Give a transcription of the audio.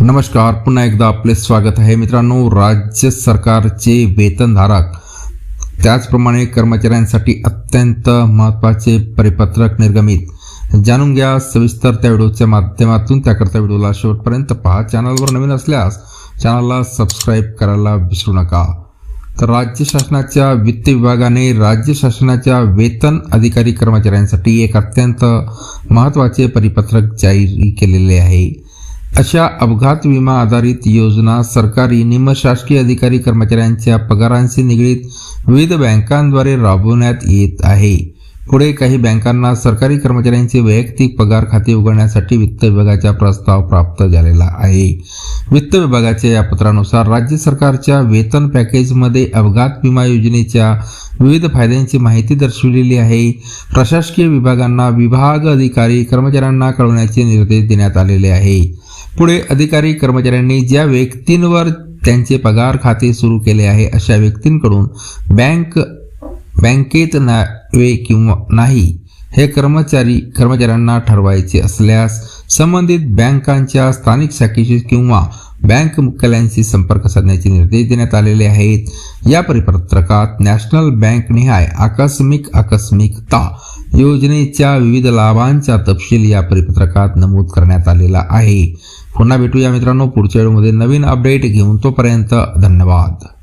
नमस्कार पुन्हा एकदा आपले स्वागत आहे. मित्रांनो राज्य सरकारचे वेतनधारक त्याचप्रमाणे कर्मचाऱ्यांसाठी अत्यंत महत्त्वाचे परिपत्रक निर्गमित. जाणून घ्या सविस्तर त्या व्हिडिओच्या माध्यमातून. त्याकरता व्हिडिओला शेवटपर्यंत पहा. चॅनलवर नवीन असल्यास चॅनलला सबस्क्राईब करायला विसरू नका. तर राज्य शासनाच्या वित्त विभागाने राज्य शासनाच्या वेतन अधिकारी कर्मचाऱ्यांसाठी एक अत्यंत महत्त्वाचे परिपत्रक जारी केलेले आहे. अशा अपघात विमा आधारित योजना सरकारी निमशासकीय अधिकारी कर्मचाऱ्यांच्या पगारांशी निगडीत विविध बँकांद्वारे राबवण्यात येत आहे. पुढे काही बँकांना सरकारी कर्मचाऱ्यांचे वैयक्तिक पगार खाते उघडण्यासाठी वित्त विभागाचा प्रस्ताव प्राप्त झालेला आहे. वित्त विभागाच्या या पत्रानुसार राज्य सरकारच्या वेतन पॅकेजमध्ये अपघात विमा योजनेच्या विविध फायद्यांची माहिती दर्शविलेली आहे. प्रशासकीय विभागांना विभाग अधिकारी कर्मचाऱ्यांना कळवण्याचे निर्देश देण्यात आलेले आहे. पुढे अधिकारी कर्मचाऱ्यांनी ज्या व्यक्तींवर त्यांचे पगार खाते सुरू केले आहे अशा व्यक्तींकडून बँक बँकेत ना वे किंवा नाही हे कर्मचारी कर्मचाऱ्यांना ठरवायचे असल्यास संबंधित बँकांच्या स्थानिक शाखेशी किंवा बँक मुख्यालयांशी संपर्क साधण्याचे निर्देश देण्यात आलेले आहेत. या परिपत्रकात नॅशनल बँक निहाय आकस्मिक आकस्मिकता योजनेच्या विविध लाभांचा तपशील या परिपत्रकात नमूद करण्यात आलेला आहे. पुन्हा भेटूया मित्रांनो पुढच्या वेळेमध्ये नवीन अपडेट घेऊन तोपर्यंत धन्यवाद.